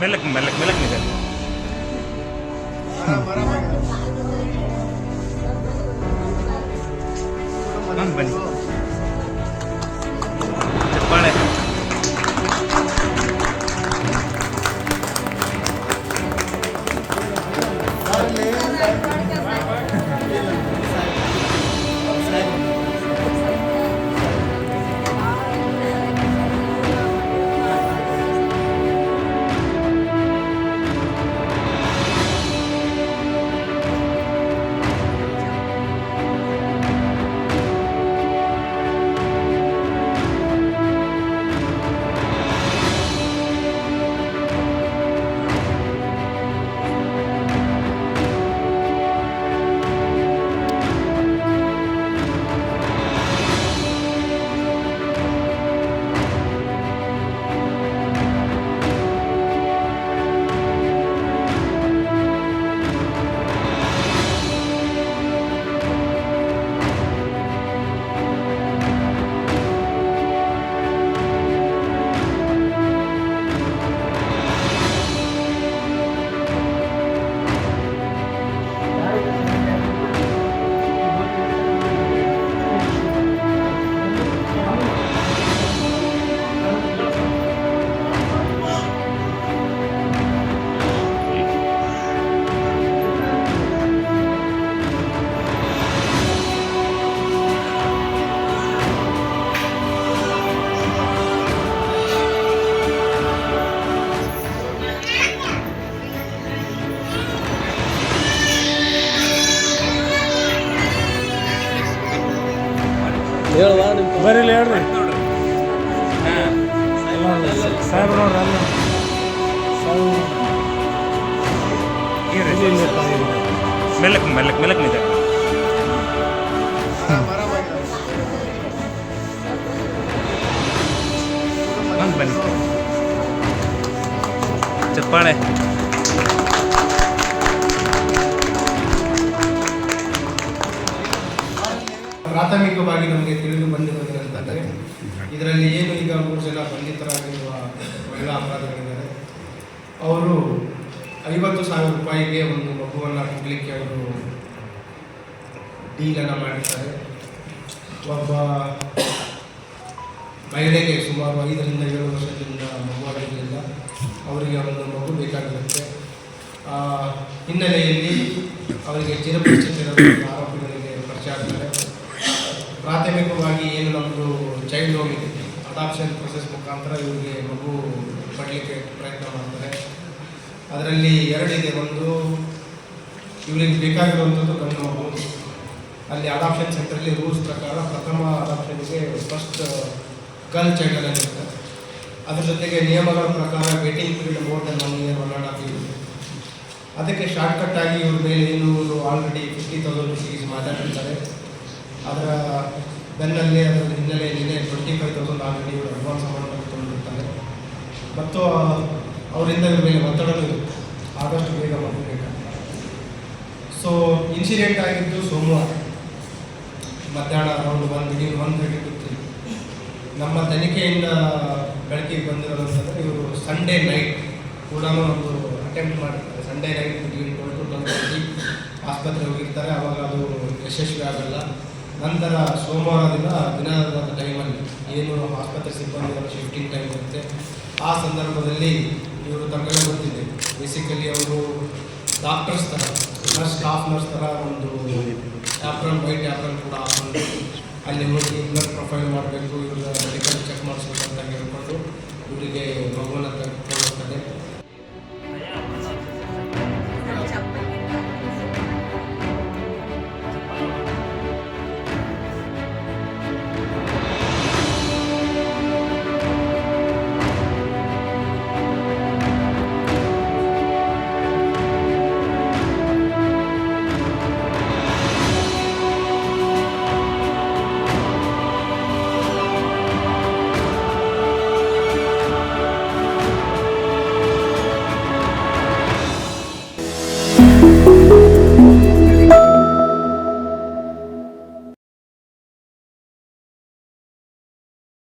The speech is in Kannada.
मिलक मिलक मिलक निकल ಬರೀಲಿ ಹೇಳ್ರಿ ನೋಡ್ರಿ ಹಾಂ ಸಾಹೇಬ್ ನೋಡ್ರಿ ಅಲ್ಲ ಮೆಲ್ಲಕ್ ನಿಧಾನ ಹಂಗೆ ಬನ್ನಿ. ಚಪ್ಪಾಳೆ. ಪ್ರಾಥಮಿಕವಾಗಿ ನಮಗೆ ತಿಳಿದು ಬಂದಿರೋದಂತಂದರೆ ಇದರಲ್ಲಿ ಏನು ಈಗ ಮೂರು ಜನ ಬಂಧಿತರಾಗಿರುವ ಮಹಿಳಾ ಅಪರಾಧಿಗಳಿದ್ದಾರೆ. ಅವರು ಐವತ್ತು ಸಾವಿರ ರೂಪಾಯಿಗೆ ಒಂದು ಮಗುವನ್ನು ಕೊಡಲಿಕ್ಕೆ ಅವರು ಡೀಲನ್ನು ಮಾಡಿರ್ತಾರೆ ಒಬ್ಬ ಮಹಿಳೆಗೆ ಸುಮಾರು ಐದರಿಂದ ಏಳು ವರ್ಷದಿಂದ ಮಗುವಾಗಿದ್ದರಿಂದ ಅವರಿಗೆ ಒಂದು ಮಗು ಬೇಕಾಗಿರುತ್ತೆ. ಆ ಹಿನ್ನೆಲೆಯಲ್ಲಿ ಅವರಿಗೆ ಚಿರಪರಿಚಿತರಾದ ಅಡಾಪ್ಷನ್ ಪ್ರೊಸೆಸ್ ಮುಖಾಂತರ ಇವರಿಗೆ ಮಗು ಪಡಲಿಕ್ಕೆ ಪ್ರಯತ್ನ ಮಾಡ್ತಾರೆ. ಅದರಲ್ಲಿ ಎರಡಿದೆ, ಒಂದು ಇವರಿಗೆ ಬೇಕಾಗಿರುವಂಥದ್ದು ಗಂಡು ಮಗು. ಅಲ್ಲಿ ಅಡಾಪ್ಷನ್ ಸೆಂಟ್ರಲ್ಲಿ ರೂಲ್ಸ್ ಪ್ರಕಾರ ಪ್ರಥಮ ಅಡಾಪ್ಷನ್ಗೆ ಫಸ್ಟ್ ಗರ್ಲ್ ಚೈಲ್ಡಲ್ಲಿ ಇರುತ್ತೆ. ಅದ್ರ ಜೊತೆಗೆ ನಿಯಮಗಳ ಪ್ರಕಾರ waiting period more than one year one and half year ಅದಕ್ಕೆ ಶಾರ್ಟ್ಕಟ್ ಆಗಿ ಇವ್ರ ಮೇಲೆ ಏನು ಆಲ್ರೆಡಿ ಫಿಫ್ಟಿ ತೌಸಂಡ್ ರುಪೀಸ್ ಮಾತಾಡಿರ್ತಾರೆ ಅದರ ಬೆನ್ನಲ್ಲೇ ಅದರ ಹಿನ್ನೆಲೆಯಲ್ಲಿನೇ ಟ್ವೆಂಟಿ ಫೈವ್ ತೌಸಂಡ್ ಆಲ್ರೆಡಿ ಇವರು ಅಡ್ವಾನ್ಸ್ ಅಮೌಂಟ್ ತೊಗೊಂಡಿರ್ತಾರೆ. ಮತ್ತು ಅವರಿಂದ ಇವ್ರ ಮೇಲೆ ಒತ್ತಡನೂ ಆದಷ್ಟು ಬೇಗ ಮಾಡಬೇಕಂತ ಸೊ ಇನ್ಸಿಡೆಂಟ್ ಆಗಿದ್ದು ಸೋಮವಾರ. ಮಧ್ಯಾಹ್ನ ಅರೌಂಡ್ ಒನ್ ಬಿಡಿ ಒನ್ ಥರ್ಟಿ ಗೊತ್ತಿಲ್ಲ ನಮ್ಮ ತನಿಖೆಯಿಂದ ಬೆಳಕಿಗೆ ಬಂದಿರೋದಂತಂದರೆ ಇವರು ಸಂಡೇ ನೈಟ್ ಕೂಡ ಒಂದು ಅಟೆಂಪ್ಟ್ ಮಾಡಿರ್ತಾರೆ. ಸಂಡೇ ನೈಟ್ ಬಿಟ್ವೀನ್ ಕೊಟ್ಟು ಟು ಆಸ್ಪತ್ರೆಗೆ ಹೋಗಿರ್ತಾರೆ. ಅವಾಗ ಅದು ಯಶಸ್ವಿ ಆಗಲ್ಲ. ನಂತರ ಸೋಮವಾರ ದಿನ ದಿನದ ಟೈಮಲ್ಲಿ ಏನು ಆಸ್ಪತ್ರೆ ಸಿಬ್ಬಂದಿಗಳ ಶಿಫ್ಟಿಂಗ್ ಟೈಮ್ ಇರುತ್ತೆ ಆ ಸಂದರ್ಭದಲ್ಲಿ ಇವರು ತಮಗೆ ಬರ್ತಿದ್ದೆ ಬೇಸಿಕಲಿ ಅವರು ಡಾಕ್ಟರ್ಸ್ ಥರ ನರ್ಸ್ ಸ್ಟಾಫ್ ನರ್ಸ್ ಥರ ಒಂದು ಆ್ಯಪ್ರನ್ ವೈಟ್ ಆ್ಯಪ್ರನ್ ಕೂಡ ಹಾಕೊಂಡು ಅಲ್ಲಿ ಹೋಗಿ ಬ್ಲಡ್ ಪ್ರೊಫೈಲ್ ಮಾಡಬೇಕು ಇವ್ರ